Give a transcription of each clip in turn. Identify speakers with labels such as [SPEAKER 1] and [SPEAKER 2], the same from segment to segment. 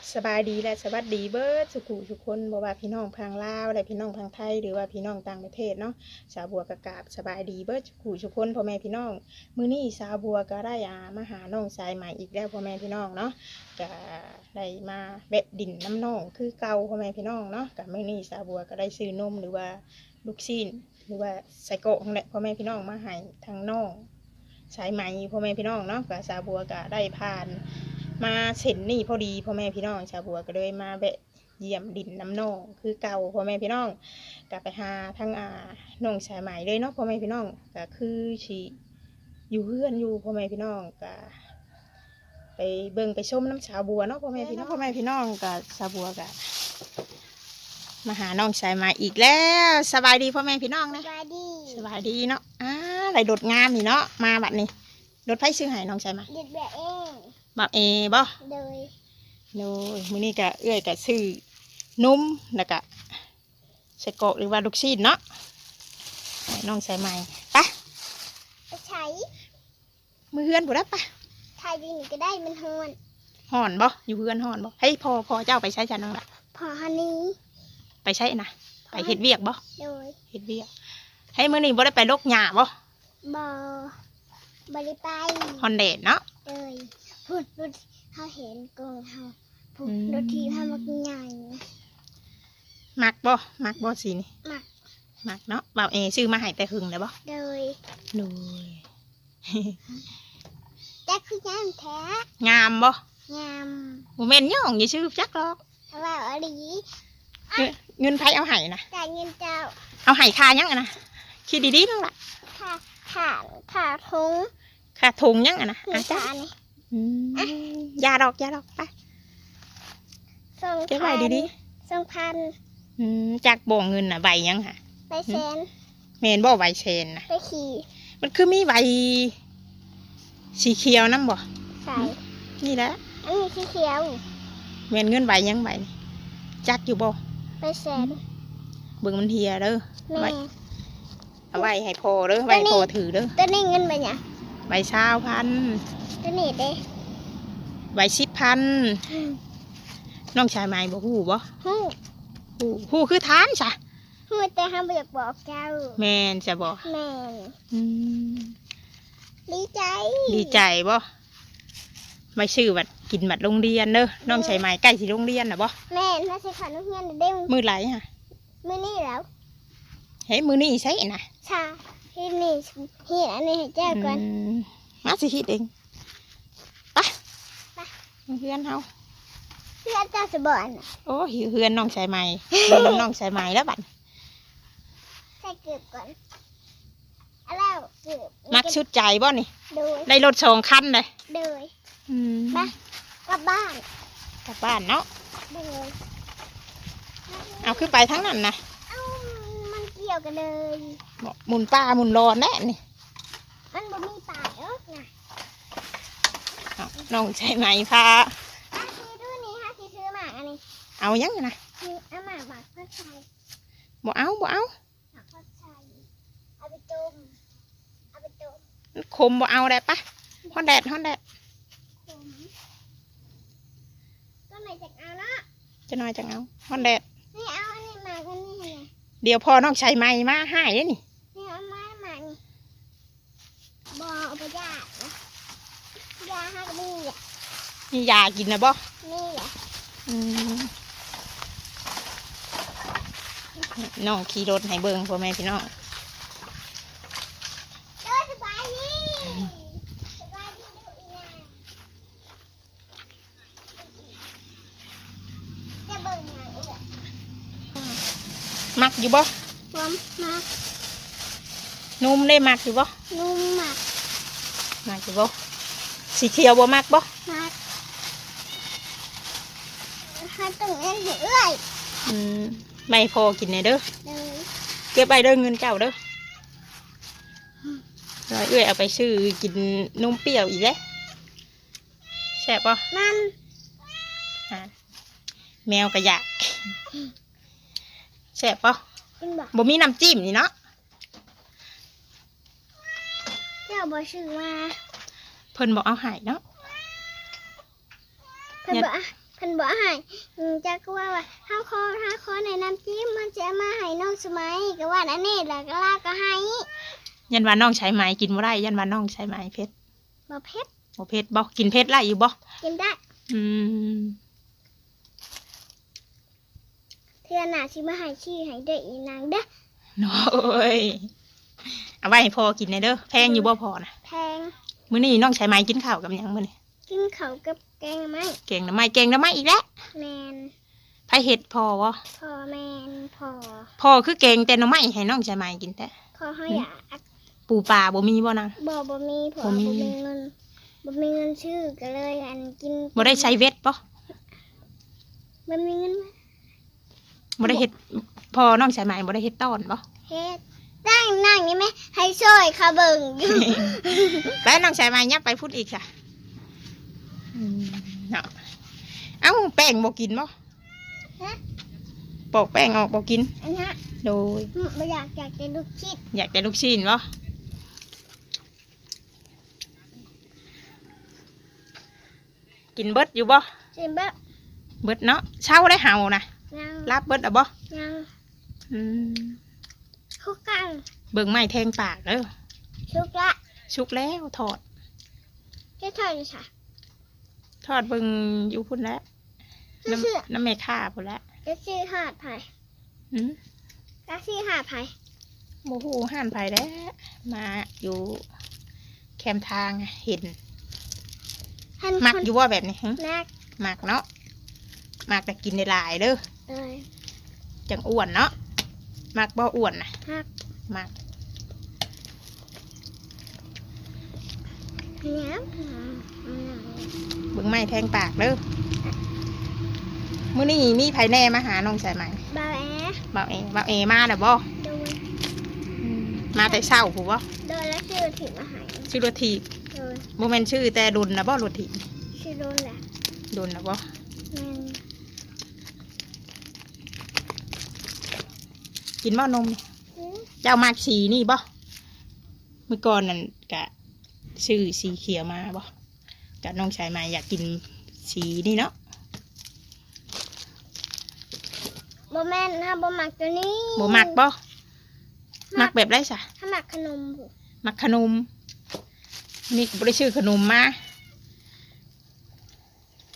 [SPEAKER 1] บสบายดีและสวัสดีเบิร์ดสุขุทุกคนบ่ว่าพี่น้องพังลาวและพี่น้องพังไทยหรือว่าพี่น้องต่างประเทศเนาะสาวบัวกระกาบสบายดีเบิร์ดสุขุทุกคนพ่อแม่พี่น้องมื้อนี้สาวบัวก็ได้อามาหาน้องสายใหม่อีกแล้วพ่อแม่พี่น้องเนาะก็ได้มาแบะดินน้ำน้องคือเก่าพ่อแม่พี่น้องเนาะก็มื้อนี้สาวบัวก็ได้ซื้อนมหรือว่าลูกชิ้นหรือว่าไส้กรอกนั่นแหละพ่อแม่พี่น้องมาให้ทางน้องสายไหม่พ่อแม่พี่น้องเนาะก็สาวบัวก็ได้ผ่าน มาเส้นนี่พอดีพ่อแม่พี่น้อง ชาวบัวก็เลยมาแบะเยี่ยมดินน้ำนองคือเก่าพ่อแม่พี่น้องกลับไปหาทั้งอ่าน้องสายไหมเลยเนาะพ่อแม่พี่น้องก็คือชีอยู่เพื่อนอยู่พ่อแม่พี่น้องก็ไปเบิ่งไปชมน้ำชาวบัวเนาะพ่อแม่พี่น้องพ่อแม่พี่น้องกับชาวบัวก็มาหาน้องสายไหมอีกแล้วสบายดีพ่อแม่พี่น้อง
[SPEAKER 2] ส
[SPEAKER 1] นะ
[SPEAKER 2] บายดี
[SPEAKER 1] สบายดีเนาะอ่าไรโดดงามนี่เนาะมาบัดนี้รถไฟซื้อให้น้องสายไหม
[SPEAKER 2] เด็ดแบบเอง
[SPEAKER 1] บักเอบ่
[SPEAKER 2] โดย
[SPEAKER 1] โน้ยมื้อนี้ก็เอื้อยก็ซื้อนุ่มแล้วก็ใส่กรอกหรือว่าลูกชิ้นเนาะให้น้องใส่ใหม่ไปะ
[SPEAKER 2] ไปใช้
[SPEAKER 1] มือเฮือนผู้ได้ปะ
[SPEAKER 2] ทายดินก็ได้มันฮอน
[SPEAKER 1] ห่อนบ่อยู่เฮือนห่อนบ่ให้ยพอพอเจ้าไปใช้จันน้องละ
[SPEAKER 2] พอฮันนี้
[SPEAKER 1] ไปใช้นะไปเฮ็ดเวียกบ่
[SPEAKER 2] โดย
[SPEAKER 1] เฮ็ดเวียกให้มื้อนี้บ่ได้ไปลกหญ้าบ่
[SPEAKER 2] บอบริไป
[SPEAKER 1] ฮอนแดดเนาะ
[SPEAKER 2] โดย พูดรถเขาเห็นกองเขาพูด
[SPEAKER 1] อืม
[SPEAKER 2] รถที่ทำมันใหญ่
[SPEAKER 1] มักบ่มักบ่สินี่
[SPEAKER 2] มัก
[SPEAKER 1] มักเนาะบ่าวเอซื้อมาให้แต่หึงแล้วบ่
[SPEAKER 2] โดย
[SPEAKER 1] โน้ย
[SPEAKER 2] แต่คือย่างแท้
[SPEAKER 1] งามบ่
[SPEAKER 2] งาม
[SPEAKER 1] บ่แม่นย่องอย่าซื้อจักหรอก
[SPEAKER 2] เพราะว่าอลี
[SPEAKER 1] เงินเงินไผเอาให้นะ
[SPEAKER 2] จ่ายเงินเจ้า
[SPEAKER 1] เอาไห่คายังอะนะคิดดีๆนั่นแหละ
[SPEAKER 2] ค่าค่าค่าทง
[SPEAKER 1] ค่าถุงยังอะนะ
[SPEAKER 2] มี
[SPEAKER 1] อาจ้า
[SPEAKER 2] ค่า นี่
[SPEAKER 1] ยาดอกยาดอกไป
[SPEAKER 2] สอง
[SPEAKER 1] เก็บไว้
[SPEAKER 2] พัน
[SPEAKER 1] ดี
[SPEAKER 2] สองพัน
[SPEAKER 1] ๆอืมจากบ่งเงินน่ะใบยังค่ะ
[SPEAKER 2] ไปแสน
[SPEAKER 1] เมนบ่ใบเชนนะ
[SPEAKER 2] ไปขี่
[SPEAKER 1] มันคือมีใบสีเขียวน้ำบ่
[SPEAKER 2] ใส่
[SPEAKER 1] นี่แหละ
[SPEAKER 2] อันนี้สีเขียว
[SPEAKER 1] เมนเงินใบยังใบนี่จักอยู่บ่
[SPEAKER 2] ไปแสน
[SPEAKER 1] เบิ่งมันเทียเด้อ
[SPEAKER 2] แม่
[SPEAKER 1] ไว้เอาไว้ให้พอเด้อไว้ให้พอถือเด้อ
[SPEAKER 2] ตัวนี้เงินไปเนี่ย
[SPEAKER 1] ใบชาวพัน
[SPEAKER 2] ตัวนี้เด้
[SPEAKER 1] ใบสิบพันน้องชายไม้บ่ฮู้บ่
[SPEAKER 2] ฮู้
[SPEAKER 1] ฮู้ฮู้คือทานจ้ะ
[SPEAKER 2] ฮู้แต่ห้ามอยากบอกเจ้า
[SPEAKER 1] แม่นจะบ่
[SPEAKER 2] แม่น
[SPEAKER 1] อืม
[SPEAKER 2] ดีใจ
[SPEAKER 1] ดีใจบ่ไม่ชื่อบัดกินบัดโรงเรียนเด้อน้องใช้ไม้ใกล้สิโรงเรียนน่ะบ่
[SPEAKER 2] แม่น่าจะขอนุเฮียนเด้ง
[SPEAKER 1] มือไหลฮะ
[SPEAKER 2] มื้อนี้แล้ว
[SPEAKER 1] เฮ้ยมือนี่ใช่น่ะ
[SPEAKER 2] ชาที่นี่เฮียนอันนี้ให้เจ้าก่อน
[SPEAKER 1] อืมมาสิคิดเองไป
[SPEAKER 2] ไป
[SPEAKER 1] เฮือนเฮา
[SPEAKER 2] เพื่อนเจ้าจะบอกน่ะ
[SPEAKER 1] โอ้หิวเฮือนน้องใช้ไม้เฮือนน้องใช้ไม้แล้วบัด
[SPEAKER 2] ใส่เกือบก่อนเอาแล้วเกือบ
[SPEAKER 1] มักชุดใจบ่นี่
[SPEAKER 2] โดย
[SPEAKER 1] ได้รถสองคันเลย
[SPEAKER 2] โดย
[SPEAKER 1] อืม
[SPEAKER 2] ไปกลับบ้าน
[SPEAKER 1] กลับบ้านเนาะ
[SPEAKER 2] โดย
[SPEAKER 1] เอาขึ้นไปทั้งนั้นนะ
[SPEAKER 2] เอ้ามันเกี่ยวกันเลย
[SPEAKER 1] บอกหมุนป้าหมุนรอนแน่นี่
[SPEAKER 2] มันบ่มีป่าเอ้อนะ
[SPEAKER 1] เอา น้องใช้ไม้พา
[SPEAKER 2] อาทีดูนี่ฮะทีซื้อหมากอันนี้
[SPEAKER 1] เอายังนะ
[SPEAKER 2] นี่เอาหมากหมากพัดใส่
[SPEAKER 1] บ่เอาบ่เอา
[SPEAKER 2] หมากพัดใส่เอาไปต้มเอาไปต้ม
[SPEAKER 1] คมบ่เอาได้ปะฮอนแดดฮอนแดด
[SPEAKER 2] ขมก็ไหนจะเอาเนาะ
[SPEAKER 1] จะน้อยจังเอาฮอนแดด
[SPEAKER 2] นี่เอาอันนี้หมากอันนี้ไง
[SPEAKER 1] เดี๋ยวพอน้องใช้ไม้มาให้เด้อนี่
[SPEAKER 2] นี่เอาไม้หมากนี่บอเอาไปยากนะ ยาฮักนี่แหละ
[SPEAKER 1] มียากินนะบ่
[SPEAKER 2] นี่แหละ
[SPEAKER 1] อืมน้องขี่รถให้เบิ่งพ่อแม่พี่น้อง
[SPEAKER 2] เดินสบายดีสบายดีดูอีนางจะเบิ่งหยังอีกอะ
[SPEAKER 1] มักอยู่บ่
[SPEAKER 2] ความมาก
[SPEAKER 1] นุ่มได้มักอยู่บ่
[SPEAKER 2] นุ่มมาก
[SPEAKER 1] มักอยู่บ่ สีเขียวบ่มักบ่
[SPEAKER 2] มากให้ตรงนั้นเอื่อย
[SPEAKER 1] อืมไม่พอกินแน่เด้อ
[SPEAKER 2] เลย
[SPEAKER 1] เก็บไปเด้อเงินเจ้าเด้อร้อยเอ้ยเอาไปซื้อกินนมเปรี้ยวอีกแล้วแซ่บป่ะ
[SPEAKER 2] มัน
[SPEAKER 1] แมวก็อยากแซ่บป่ะ
[SPEAKER 2] เป็นบอก
[SPEAKER 1] บ่มีน้ำจิ้มนี่เนาะ
[SPEAKER 2] เจ้าบอชื่อมา
[SPEAKER 1] เพิ่นบอกเอาใหายเนาะ
[SPEAKER 2] เพิ่นบอกอะเพิ่นบอกให้อืมจักก็ว่าว่าถ้าขอถ้าขอในน้ำจิ้มมันจะมาให้น้องสมัยก็ว่าอันนี้แล้วก็ลาก็ให้
[SPEAKER 1] ยันว่าน้องใช้ไหมกินบ่ได้ยันว่าน้องใช้ไหมเพชร
[SPEAKER 2] บ่เผ็ด
[SPEAKER 1] บ่เพชรบ่กินเพชรไล่อยู่บ่
[SPEAKER 2] กินได้
[SPEAKER 1] อืม
[SPEAKER 2] เทื่อหน้าสิมาให้ชื่อให้ได้อีนางเด้อ
[SPEAKER 1] โอ้ยเอาไว้ให้พ่อกินหน่อยเด้อแพงอยู่บ่พอนะ
[SPEAKER 2] แพง
[SPEAKER 1] มื้อนี้น้องใช้ไหมกินข้าวกับหยังมื้อนี้
[SPEAKER 2] กินข้าวกับแกงไหม
[SPEAKER 1] เก่งหรือไม่เก่งหรือไม่อีกแล้ว
[SPEAKER 2] แมน
[SPEAKER 1] ไผเฮ็ดพ่อบ่
[SPEAKER 2] พอแมนพอ
[SPEAKER 1] พ่อคือเก่งแต่หน่อไม้ให้น้องใช้ไหมกินแต่
[SPEAKER 2] พอเขาอยาก
[SPEAKER 1] ปูปลาบ่มีบ่นาง
[SPEAKER 2] บ่บ่มีพอ
[SPEAKER 1] บ่มี
[SPEAKER 2] บ่มีเงินบ่มีเงินชื่อก็เลยอันกิน
[SPEAKER 1] บ่ได้ใช้เวทบ่
[SPEAKER 2] บ่มีเงิน
[SPEAKER 1] บ่ได้เฮ็ดพ่อน้องใช้ไหมบ่ได้เฮ็ดต้อนบ่
[SPEAKER 2] เฮ็ด ตั้งนั่งนี่ไหมให้ช่วยค่ะเบิ่งอยู่
[SPEAKER 1] แล้วน้องชายมายับไปพูดอีกค่ะอืมเนาะเอ้าแป้งบอกินบ่
[SPEAKER 2] ฮะ
[SPEAKER 1] ปอกแป้งออกบอกิน
[SPEAKER 2] อันนี้
[SPEAKER 1] โดย
[SPEAKER 2] บ่อยากอยากจะดูคลิป
[SPEAKER 1] อยากได้ลูกชิ้นบ่กินเบิดอยู่บ่
[SPEAKER 2] สิแบบ
[SPEAKER 1] เบิดเนาะเช่าได้เห่านะ
[SPEAKER 2] ยัง
[SPEAKER 1] รับเบิดอะบ่
[SPEAKER 2] ยัง
[SPEAKER 1] อืม
[SPEAKER 2] คุกกัน
[SPEAKER 1] เบิ่งไม้แทงปากเด้อ
[SPEAKER 2] ชุกละ
[SPEAKER 1] ชุกแล้วถอด
[SPEAKER 2] จะถอยค่ะ
[SPEAKER 1] ทอดเบิ่งอยู่พุ่นแล้ว
[SPEAKER 2] จะชื่อ
[SPEAKER 1] น้ำน้ำแม่ข้าพุ่นแล้ว
[SPEAKER 2] จะชื่อหาดไผ่
[SPEAKER 1] อืม
[SPEAKER 2] จะชื่อหาดไผ่
[SPEAKER 1] โมโหห่านไผ่แล้วมาอยู่แคมทางเห็น
[SPEAKER 2] ท่าน
[SPEAKER 1] มัก
[SPEAKER 2] คน
[SPEAKER 1] อยู่ว่าแบบนี้หึ
[SPEAKER 2] นัก
[SPEAKER 1] มักเนาะมักแต่กินในหลายๆเด้อ
[SPEAKER 2] เอ้ย
[SPEAKER 1] จังอ้วนเนาะ มักบ่อ้วนนะ
[SPEAKER 2] ฮัก
[SPEAKER 1] มัก
[SPEAKER 2] เนี้ยอืมอืม
[SPEAKER 1] เบิ่งไม้แทงปากเด้อมื้อนี้มีไผแน่มาหาน้องสายไหม
[SPEAKER 2] บ่าวแอ
[SPEAKER 1] บ่าวเอบ่าวเอมาแล้วบ่
[SPEAKER 2] โดน
[SPEAKER 1] มาแต่เช้าผู้บ่
[SPEAKER 2] โดนแล้วชื่อถิ่นอาหาร
[SPEAKER 1] ชื่อรถถีบ
[SPEAKER 2] โดน
[SPEAKER 1] บ่แม่นชื่อแต่ดุนนะบ่รถถีบ
[SPEAKER 2] ชื่อโดนแหละ
[SPEAKER 1] ดุนนะบ่
[SPEAKER 2] แม่
[SPEAKER 1] กินบ่นมนี่
[SPEAKER 2] อืม
[SPEAKER 1] เจ้ามากสีนี่บ่เมื่อก่อนนั่นกะชื่อสีเขียวมาบ่กะน้องชายมาอยากกินสีนี่เนาะ
[SPEAKER 2] บ่แม่นถ้าบ่มักตัวนี้
[SPEAKER 1] บ่มักบ่มักแบบไรซะ
[SPEAKER 2] ถ้ามักขนมบุ
[SPEAKER 1] มักขนม นี่บ่ได้ชื่อขนมมา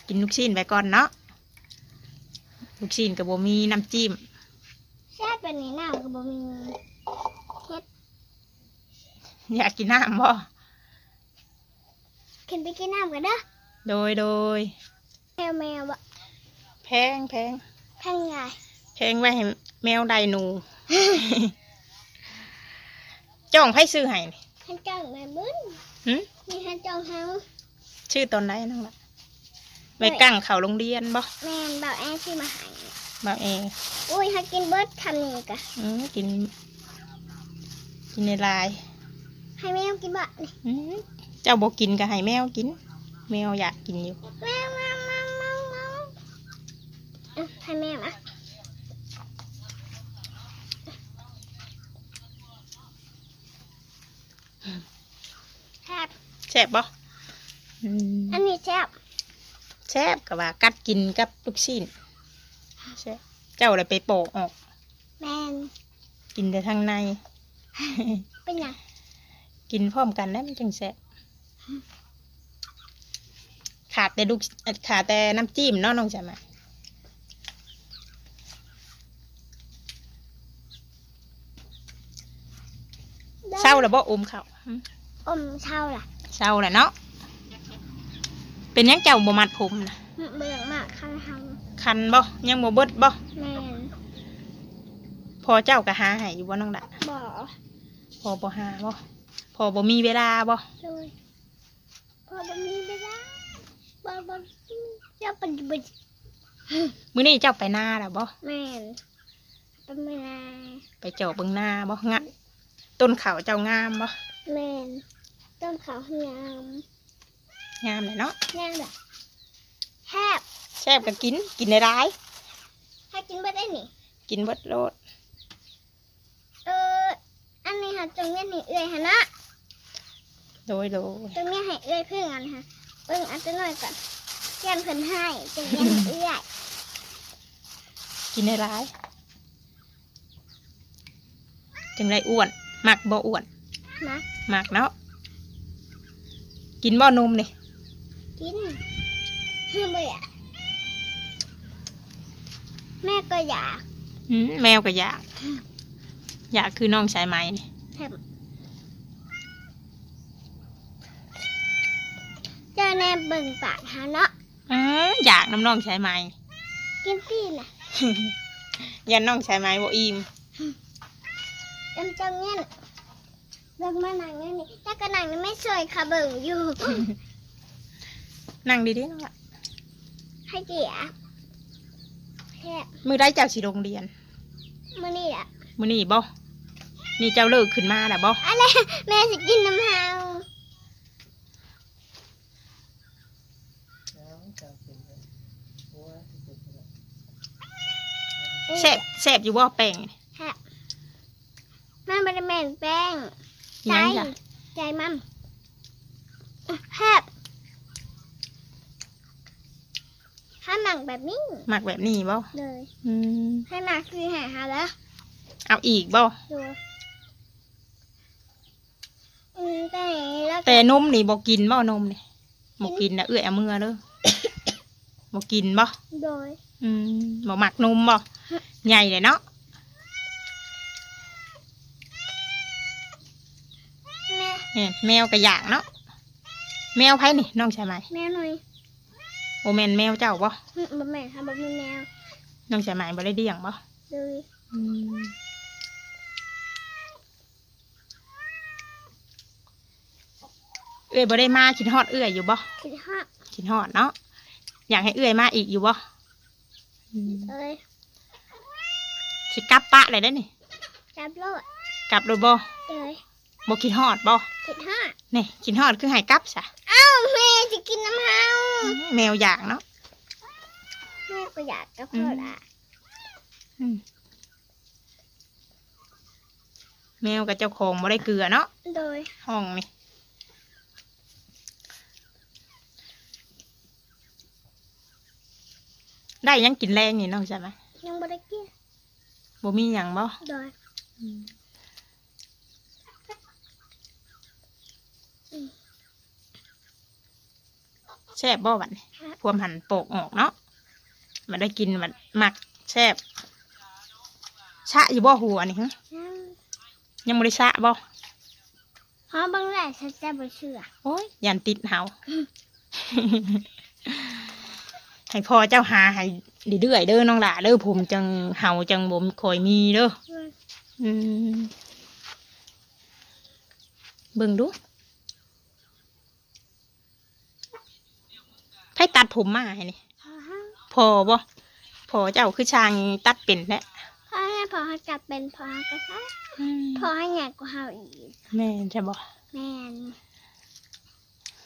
[SPEAKER 1] กินลูกชิ้นไปก่อนเนาะลูกชิ้นกับบ่มีน้ำจิ้ม
[SPEAKER 2] แซ่บ เป็นนี้น้ำก็บ่มีเฮ็ด
[SPEAKER 1] อยากกินน้ำบ่
[SPEAKER 2] ขึ้นไปกินน้ำกันเด้อ
[SPEAKER 1] โดยโดย
[SPEAKER 2] แมวแมวบ่
[SPEAKER 1] แพงแพง
[SPEAKER 2] แพงใหญ่
[SPEAKER 1] แพงไว้ให้แมวได้หนู จ้องไพ่ซื้อให้นี่
[SPEAKER 2] ท่านจ้องแม่บึ้น
[SPEAKER 1] หึ
[SPEAKER 2] มีท่านจ้องเฮา
[SPEAKER 1] ชื่อตอนไหนนั่งละไว้กั้งเขาโรงเรียนบ่
[SPEAKER 2] แม่นบ่าวแอชื่อมาใหาย
[SPEAKER 1] บ่าวเอง
[SPEAKER 2] อุ้ยถ้ากินเบิดทำนี่กะ
[SPEAKER 1] อืมกิน กินในลาย
[SPEAKER 2] ให้แมวกินบ่นี่
[SPEAKER 1] อืมเจ้าบอกกินก็ให้แมวกิน แมวอยากกินอยู่
[SPEAKER 2] แมวแมวแมวแมวแมวเอ้าให้แมวอะแซ่บ
[SPEAKER 1] แซ่บบ่อืม
[SPEAKER 2] อันนี้แซ่บ
[SPEAKER 1] แซ่บกับว่ากัดกินกับลูกชิ้น แซ่บเจ้าเลยไปโปอกออก
[SPEAKER 2] แมน
[SPEAKER 1] กินแต่ทางใน
[SPEAKER 2] เป็นหยัง
[SPEAKER 1] กินพร้อมกันได้มันจังแซ่บขาดแต่ลูกเอ่อขาดแต่น้ำจิ้มเนาะน้องจะมาเศร้าแล้วบ่อมเขาวหึ
[SPEAKER 2] อมเช่าล่ะ
[SPEAKER 1] เศร้าแหละเนาะเป็นหยังเจ้าบ่มัดผมนะ
[SPEAKER 2] เบื่อมากคันท
[SPEAKER 1] คันบ่ยังบ่เบิดบ่ำ
[SPEAKER 2] แมน
[SPEAKER 1] พอเจ้าก็หาให้อยู่บ่น้องละ
[SPEAKER 2] บ่
[SPEAKER 1] พอบ่หาบ่พอบ่มีเวลาบ่
[SPEAKER 2] เลยพอบ่มีเวลาบ่บ่จะปัจจุบัน
[SPEAKER 1] มื้อนี้เจ้าไปนาแล้วบ่
[SPEAKER 2] แมนเป็นเวลา
[SPEAKER 1] ไปเจาะเบิ่งนาบ่งะต้นข้าวเจ้างามบ่
[SPEAKER 2] แมนต้นเขางาม
[SPEAKER 1] งามเลยเนาะ
[SPEAKER 2] งามแบบ แคบ
[SPEAKER 1] แซ่บก็กิน กินได้หลาย
[SPEAKER 2] ถ้ากินไม่ได้นี่
[SPEAKER 1] กินเบิดโลด
[SPEAKER 2] เอออันนี้ค่ะตรงนี้ให้เอื้อยฮะนะ
[SPEAKER 1] โดยโดย
[SPEAKER 2] ตรงนี้ให้เอื้อยเพื่อนกันค่ะเบิ่งอันตัวน้อยก่อนแกนเพิ่นให้จังแกนเอื้อย
[SPEAKER 1] กินได้ร้าย จังได้อ้วนมักบ่อ้วน
[SPEAKER 2] นะ
[SPEAKER 1] มักเนาะกินบ่นมนี่
[SPEAKER 2] กิน เพื่อบ่อยากแม่ก็อยาก
[SPEAKER 1] หืมแมวก็อยาก อยากคือน้องชายไหมนี่
[SPEAKER 2] แถมเจ้าแน่เบิ่งปากหาเนาะ
[SPEAKER 1] อ้าอยากน้ำน้องชายไหม
[SPEAKER 2] กินตีน่ะ
[SPEAKER 1] ยันน้องชายไหมบ่อิ่ม
[SPEAKER 2] จำจังเงี้ยเบิ่งมาหนังเนี่ยนี่ถ้าก็หนังนี่ไม่สวยค่ะเบิ่งอยู่
[SPEAKER 1] นั่งดีๆน้องละ
[SPEAKER 2] ให้เกียร์แค่
[SPEAKER 1] มือได้เจ้าสิโรงเรียน
[SPEAKER 2] มื้อนี้อะ
[SPEAKER 1] มื้อนี้บ่นี่เจ้าเลิกขึ้นมาแล้วบ่
[SPEAKER 2] อะไรแม่สิกินน้ำเฮา
[SPEAKER 1] แซ่บแซ่บอยู่บ่แป้งนี่
[SPEAKER 2] แค่มันบ่ได้แม่นแป้ง
[SPEAKER 1] อิห
[SPEAKER 2] ใจ
[SPEAKER 1] ยังจ้ะ
[SPEAKER 2] ใจมันแคบ ถ้าหนังแบบนี้
[SPEAKER 1] มักแบบนี้บ่
[SPEAKER 2] เลย
[SPEAKER 1] อืม
[SPEAKER 2] ให้หนักคือหาหาแล้ว
[SPEAKER 1] เอาอีกบ่
[SPEAKER 2] ดูอืมแต่แล้ว
[SPEAKER 1] แต่นมนี่บ่กินบ่นมนี่บ่กินนะเอื้อยเอามือเด้อบ่กินบ่
[SPEAKER 2] โดย
[SPEAKER 1] อืมบ่มักนมบ่ใหญ่เลยเนาะ
[SPEAKER 2] แม่
[SPEAKER 1] เนี่ยแมวก็อยากเนาะแมวไผนี่น้องชายไหม
[SPEAKER 2] แม่หน่อย
[SPEAKER 1] โอแมนแมวเจ้าบ่
[SPEAKER 2] อืมบ่แม่ค่ะบ่มีแมว
[SPEAKER 1] น้องชายไหมบ่ได้เลี้ยงบ่
[SPEAKER 2] เลย
[SPEAKER 1] อืมเอื้อยบ่ได้มาคิดฮอดเอื้อยอยู่บ่
[SPEAKER 2] คิดฮะ
[SPEAKER 1] คิดฮอดเนาะอยากให้เอื้อยมาอีกอยู่บ่อืม
[SPEAKER 2] เอ้ย
[SPEAKER 1] สิกลับปะเลยได้อนี่
[SPEAKER 2] จับโลด
[SPEAKER 1] กลับโดยบ่
[SPEAKER 2] เอ้ย
[SPEAKER 1] บ่คิดฮอดบ่
[SPEAKER 2] คิดฮะ
[SPEAKER 1] นี่คิดฮอดคือให้กลับซะ
[SPEAKER 2] เอ้าแม่จะกินน้ำเฮา
[SPEAKER 1] แมวอยากเนาะ
[SPEAKER 2] แม่ก็อยากกับพ่อละ
[SPEAKER 1] อืมแมวกับเจ้าของบ่ได้เกลือเนาะ
[SPEAKER 2] โดย
[SPEAKER 1] ห้องนี่ได้หยังกินแรงนี่น้องใช่ไหม
[SPEAKER 2] ยังบ่ได้กิน
[SPEAKER 1] บ่มีหยังบ่
[SPEAKER 2] โดย
[SPEAKER 1] แซ่บบ่บัดนี้พวมหันโปกออกเนาะมันได้กินมันหมักแซ่บชะอยู่บ่หัวนี่ฮะ
[SPEAKER 2] ยัง
[SPEAKER 1] ยังบ่ได้ชะบ่
[SPEAKER 2] เพราะบางแรกฉันจะบ่เชื่อ
[SPEAKER 1] โอ้ยยันติดเฮาให้พ่อเจ้าหาให้เรื่อยๆเด้อน้องหล่าเด้อผมจังเฮาจังบ่คอยมีเด้ออืมเบิ่งดู ให้ตัดผมมาให้นี่
[SPEAKER 2] พอฮะ
[SPEAKER 1] พอบ่พอเจ้าคือช่างตัดเป็นแหละ
[SPEAKER 2] พอให้พอให้กลับเป็นพอให้กระซะพอให้ใหญ่กว่าเฮาอีก
[SPEAKER 1] แม่นใช่บ่
[SPEAKER 2] แม่น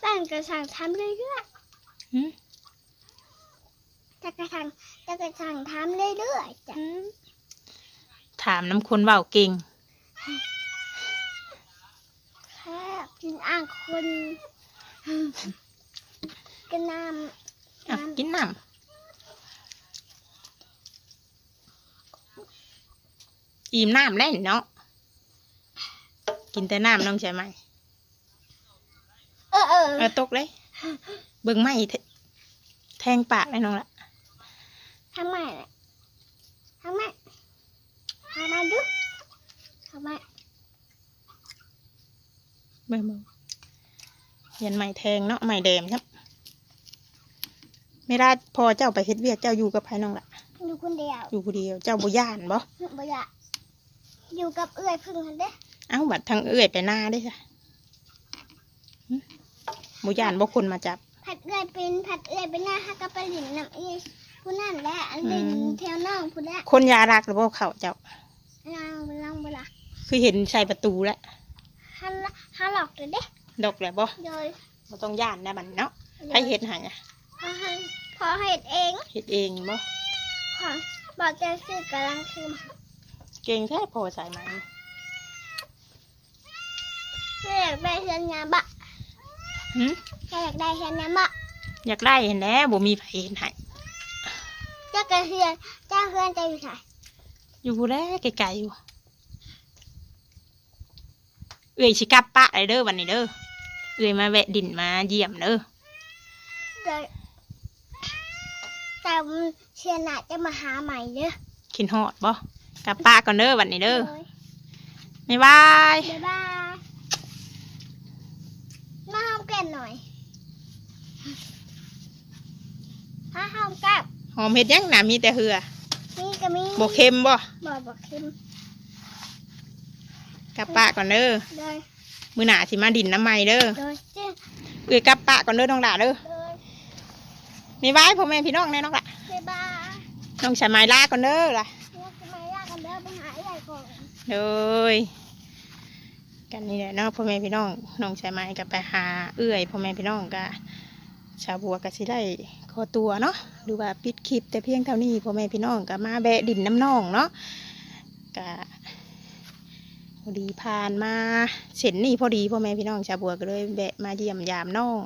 [SPEAKER 2] ตั้งกระชังทำเรื่อย
[SPEAKER 1] หืม
[SPEAKER 2] ๆจะกระชังจะกระชังทำเรื่อยๆจ้ะ
[SPEAKER 1] ถามน้ำคนเว้าเก่ง
[SPEAKER 2] แค่กินอ่างคน กินน้ำ
[SPEAKER 1] อะ
[SPEAKER 2] น้ำ
[SPEAKER 1] กินน้ำอิ่มน้ำได้เนาะกินแต่น้ำน้องใช่ไหม
[SPEAKER 2] เออเออ
[SPEAKER 1] เออตกเลยเบิ่งไม่แทแทงปากเลยน้องละ
[SPEAKER 2] ทำไมล่ะทำไมทำไมดูทำไม
[SPEAKER 1] เบิ่งเบิ่งยันไม้แทงเนาะไม้แดงครับ ไม่ได้พอเจ้าไปเฮ็ดเวียกเจ้าอยู่กับไผน้องละ
[SPEAKER 2] อยู่คนเดียว
[SPEAKER 1] อยู่ผู้เดียวเจ้าบ่ย่านบ่
[SPEAKER 2] บ่อยากอยู่กับเอื้อยพึ่งกันเด้
[SPEAKER 1] เอ้าบัดทางเอื้อยไปหน้าได้จ้ะหึบ่ย่านบ่คนมาจับ
[SPEAKER 2] ผัดเอื้อยเป็นผัดเอื้อยเป็นหน้าฮักกับไปหลินน้ำเอื้อยผู้นั่นแหละอันเป็น
[SPEAKER 1] อืม
[SPEAKER 2] แถวน้องผู้ละ
[SPEAKER 1] คนยารักหรือบ่เขาเจ้า
[SPEAKER 2] นางบลังบละ
[SPEAKER 1] คือเห็นใส่ประตูแล้ว
[SPEAKER 2] ฮันละฮันหลอกเลยเด้
[SPEAKER 1] ดอกแล้วบ่
[SPEAKER 2] โดย
[SPEAKER 1] บ่ต้องย่านนะบัดนี้เนาะใครเฮ็ดให้อะ
[SPEAKER 2] พอให้พอเห็ดเอง
[SPEAKER 1] เฮ็ดเองบ่
[SPEAKER 2] พอบอกแกซื้อกำลังคือ
[SPEAKER 1] เก่งแท้พอใส่ไหม
[SPEAKER 2] แกอยากได้เฮือนยามบะ
[SPEAKER 1] หึ
[SPEAKER 2] แกอยากได้เฮือนยามบะ
[SPEAKER 1] อยากได้เห็นแหล้วบ่มีไผเห็นให้
[SPEAKER 2] เจ้ากระเฮือนเจ้าเฮือนจะอยู่ไหน
[SPEAKER 1] อยู่พู้นแหล้วไกลๆอยู่เอ้ยสิกลับปะเลยเด้อวันนี้เด้อเอ้ยมาแวะดินมาเยี่ยมเด้อ
[SPEAKER 2] เดี๋ยว แต่เชียร์หนาจะมาหาใหม่เด้อ
[SPEAKER 1] กินฮอดบ่กลับปะก่อนเด้อวันนี้เด้อ
[SPEAKER 2] โดย
[SPEAKER 1] บ๊ายบาย
[SPEAKER 2] บ๊ายบายมาห้องแก่นหน่อยถ้าห้องกับ
[SPEAKER 1] หอมเฮ็ดหยังน่ะมีแต่เหือ
[SPEAKER 2] มีก็มี
[SPEAKER 1] บ่เค็มบ่
[SPEAKER 2] บ่บ่เค็ม
[SPEAKER 1] กลับปะก่อนเด้อ
[SPEAKER 2] โดย
[SPEAKER 1] มื้อหน้าสิมาดินน้ำใหม่เด้อ
[SPEAKER 2] โดยจึง
[SPEAKER 1] เอ้ยกลับปะก่อนเด้อน้องหล่าเด้อ
[SPEAKER 2] โดย
[SPEAKER 1] บ๊ายบายพ่อแม่พี่น้องแน่น้องหล่ะ
[SPEAKER 2] บ๊ายบาย
[SPEAKER 1] น้องชายไม้ลาก่อนเด้อล่ะ
[SPEAKER 2] เนี่ยทำไมยากกันเด้อไปหาใหญ่ก่อน
[SPEAKER 1] เลยกันนี่แหละเนาะพ่อแม่พี่น้องน้องชายไม้ก็ไปหาเอื้อยพ่อแม่พี่น้องก็ชาวบัวก็สิได้ขอตัวเนาะหรือว่าปิดคลิปแต่เพียงเท่านี้พ่อแม่พี่น้องก็มาแบะดินน้ำน้องเนาะก็พอดีผ่านมาเส้นนี่พอดีพ่อแม่พี่น้องชาวบัวก็เลยแบะมาเยี่ยมยามน้อง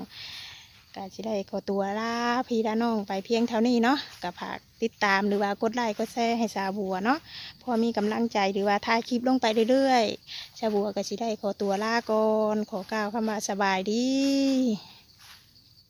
[SPEAKER 1] ก็ชิได้ขอตัวลาพี่ลาน้องไปเพียงเท่านี้เนาะกับผักติดตามหรือว่ากดไลค์กดแชร์ให้ชาบัวเนาะพอมีกำลังใจหรือว่าถ่ายคลิปลงไปเรื่อยๆชาบัวก็ชิได้ขอตัวลาก่อนขอกล่าวคำว่าสบายดี